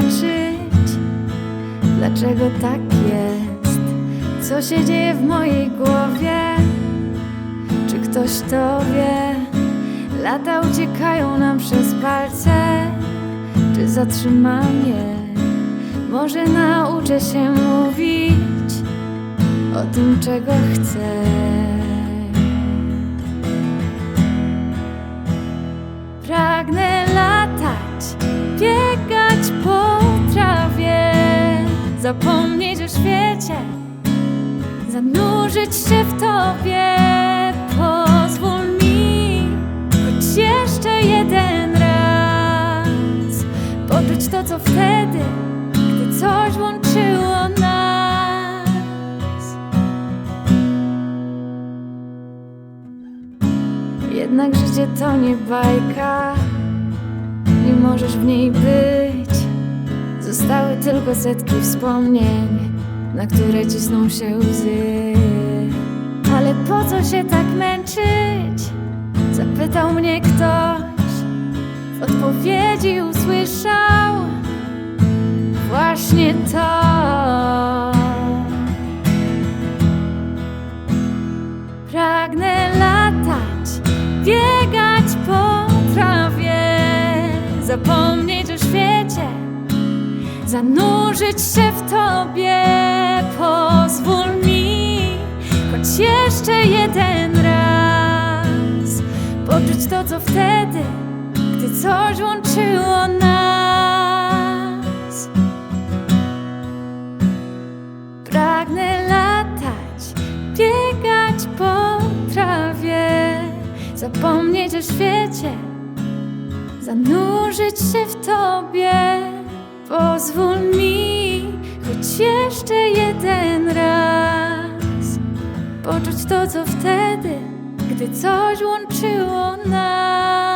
męczyć. Dlaczego tak jest? Co się dzieje w mojej głowie? Czy ktoś to wie? Lata uciekają nam przez palce. Czy zatrzymam je? Może nauczę się mówić o tym, czego chcę. Pragnę latać, zapomnieć o świecie, zanurzyć się w tobie. Pozwól mi, choć jeszcze jeden raz, poczuć to, co wtedy, gdy coś łączyło nas. Jednak życie to nie bajka, nie możesz w niej być. Zostały tylko setki wspomnień, na które cisną się łzy. Ale po co się tak męczyć? Zapytał mnie ktoś, w odpowiedzi usłyszał właśnie to. Pragnę latać, biegać po trawie, zapomnieć zanurzyć się w tobie. Pozwól mi, choć jeszcze jeden raz, poczuć to, co wtedy, gdy coś łączyło nas. Pragnę latać, biegać po trawie, zapomnieć o świecie, zanurzyć się w tobie. Pozwól mi, choć jeszcze jeden raz, poczuć to, co wtedy, gdy coś łączyło nas.